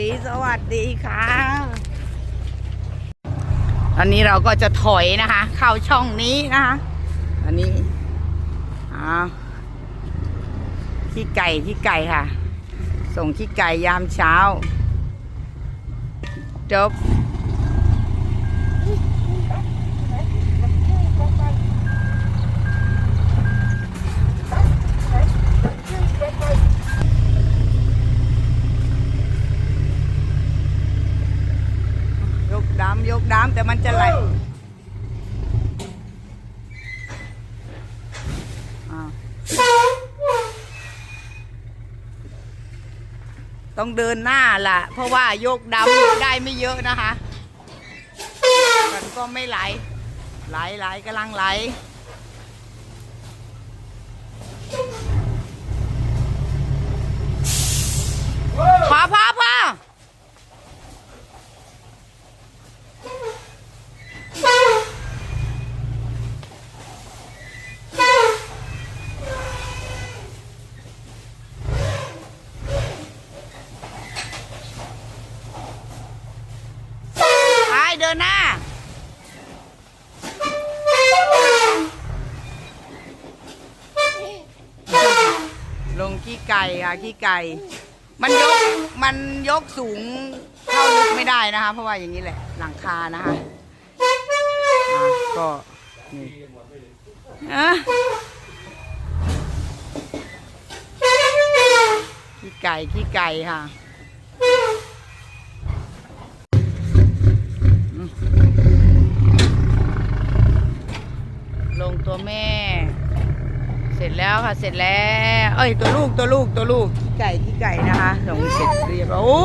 ดีสวัสดีค่ะ ตอนนี้เราก็จะถอยนะคะ เข้าช่องนี้นะคะอันนี้อ้าวขี้ไก่ขี้ไก่ค่ะ ส่งขี้ไก่ยามเช้าจบ ยกดำแต่มันจะไหลต้องเดินหน้าล่ะ เพราะว่ายกดำได้ไม่เยอะนะคะ มันก็ไม่ไหล ไหลไหลกำลังไหล พอพอพอ ไปเดินหน้า ลงขี้ไก่ค่ะขี้ไก่ มันยกมันยกสูงเข้าลึกไม่ได้นะคะ เพราะว่าอย่างนี้แหละ หลังคานะคะอะก็นี่อะขี้ไก่ขี้ไก่ค่ะ ตัวแม่ เสร็จแล้วค่ะ เสร็จแล้ว เอ้ย ตัวลูก ตัวลูก ตัวลูก ขี้ไก่ ขี้ไก่นะคะลงเสร็จเรียบร้อยโอ้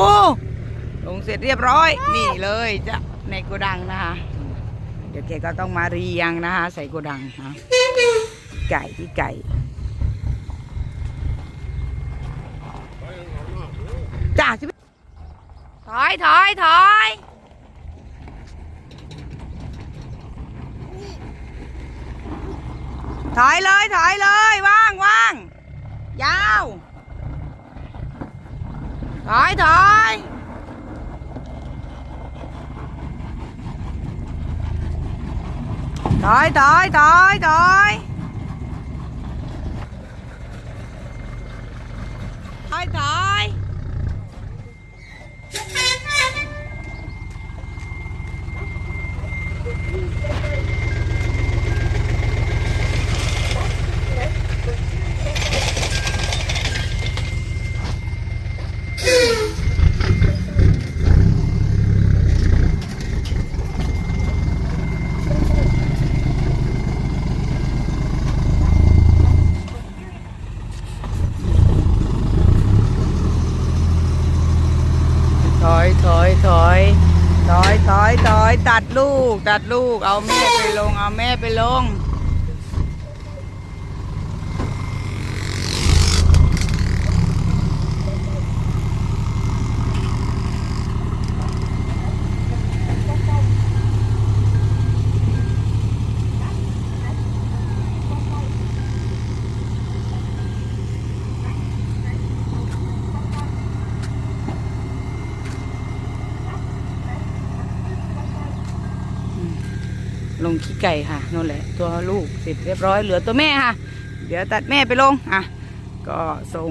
ลงเสร็จเรียบร้อย นี่เลยจะในโกดังนะคะ เดี๋ยวแกก็ต้องมาเรียงนะคะ ใส่โกดังนะไก่ขี้ไก่จ้าชิบถอยถอยถอย ถอยเลยถอยเลยว่างว่างยาวถอยถอยถอยถอยถอยถอยถอยถอย ถอยถอยถอยถอยถอยตัดลูก ตัดลูก เอาแม่ไปลง เอาแม่ไปลง ลงขี้ไก่ค่ะนั่นแหละ ตัวลูกเสร็จเรียบร้อยเหลือตัวแม่ค่ะ เดี๋ยวตัดแม่ไปลงอะก็ส่ง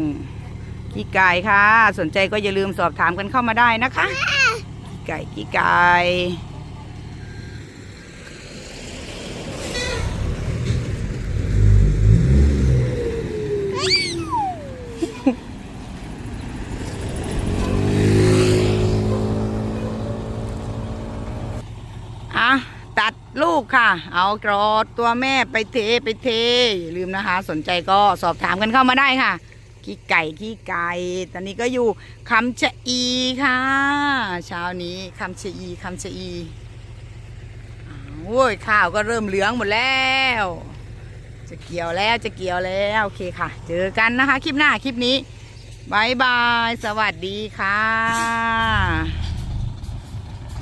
ขี้ไก่ค่ะ สนใจก็อย่าลืมสอบถามกันเข้ามาได้นะคะขี้ไก่ขี้ไก่ อะตัดลูก ค่ะ เอากรอดตัวแม่ไปเทไปเทอย่าลืมนะคะ สนใจก็สอบถามกันเข้ามาได้ค่ะขี้ไก่ขี้ไก่ตอนนี้ก็อยู่คำชะอีค่ะ เช้านี้คำชะอีคำชะอีอ้วโอ้ยข้าวก็เริ่มเหลืองหมดแล้ว จะเกี่ยวแล้วจะเกี่ยวแล้วโอเคค่ะ เจอกันนะคะ คลิปหน้าคลิปนี้บายบาย สวัสดีค่ะ